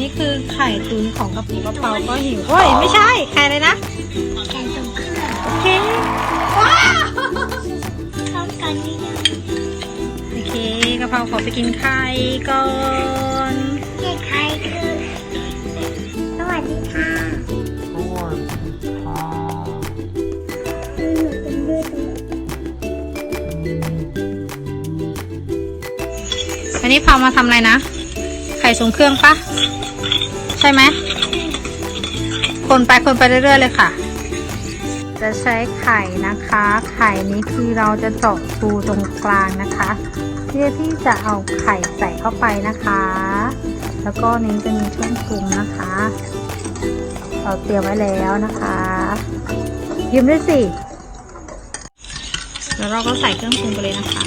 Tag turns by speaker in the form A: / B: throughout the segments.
A: นี่คือไข่ตุนของกระปุกกระเป๋าก็หิวโอ้ยไม่ใช่ไข่เลยนะ
B: ไก่ทรงเครื่อง
A: โอเคว้าว
B: เข้ากันนี่ยัง
A: โอเคกระเพราขอไปกินไข่ก่อน
B: เจ๊ใครคือสวัสดีค่ะอืมเป็นเลือด
A: วันนี้พามาทำอะไรนะไข่ทรงเครื่องปะใช่ไหม คนไปคนไปเรื่อยๆเลยค่ะ จะใช้ไข่นะคะ ไข่นี้คือเราจะเจาะรูตรงกลางนะคะ เพื่อที่จะเอาไข่ใส่เข้าไปนะคะ แล้วก็นี้จะมีช่องปรุงนะคะ เราเตรียมไว้แล้วนะคะยืมด้วยสิแล้วเราก็ใส่เครื่องปรุงไปเลยนะคะ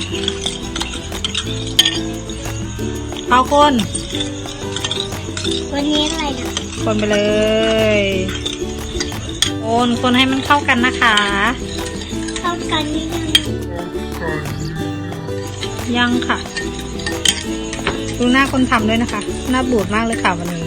A: เอาคน
B: วันนี้อะไรนะ
A: คนไปเลย คนคนให้มันเข้ากันนะคะ
B: เข้ากันนี่ยัง
A: ยังค่ะ ดูหน้าคนทำด้วยนะคะ หน้าบูดมากเลยค่ะวันนี้นี่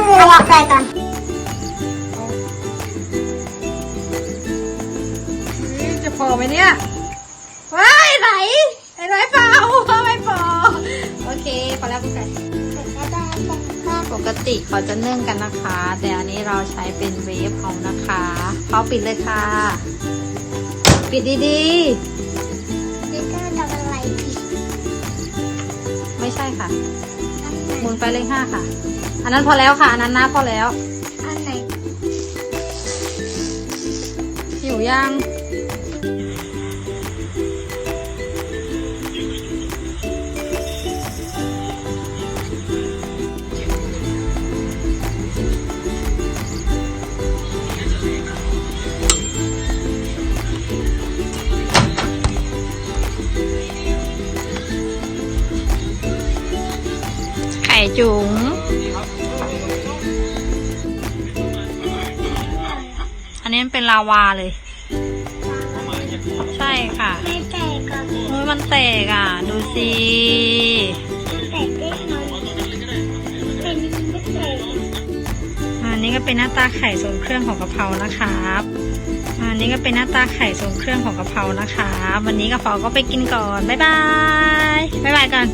A: อเอา
B: ออกไปก่อน
A: นี่จะพอไหมเนี่ย ว้ายไหนไอ้ไหนเปล่าไม่พอโอเค พอแล้วคุณไก่ปกติเขาจะนึ่งกันนะคะ แต่อันนี้เราใช้เป็นเวฟเอานะคะเขาปิดเลยค่ะ ปิดดี
B: นี่
A: หมุนไปเลขห้าค่ะ อันนั้นพอแล้วค่ะ อันนั้นนะพอแล้ว
B: อันไหน
A: หิวยัง จุ๋งอันนี้มันเป็นลาวาเลย ใช่ค่ะ
B: ไม่แตกก็
A: โอ้ยมันแตกอะ ดูสิ
B: แตกได้ไหมเป็นไม่แตก
A: อันนี้ก็เป็นหน้าตาไข่ทรงเครื่องของกะเพรานะครับอันนี้ก็เป็นหน้าตาไข่ทรงเครื่องของกะเพรานะคะ วันนี้กะเพราก็ไปกินก่อน บ๊ายบาย บ๊ายบายกัน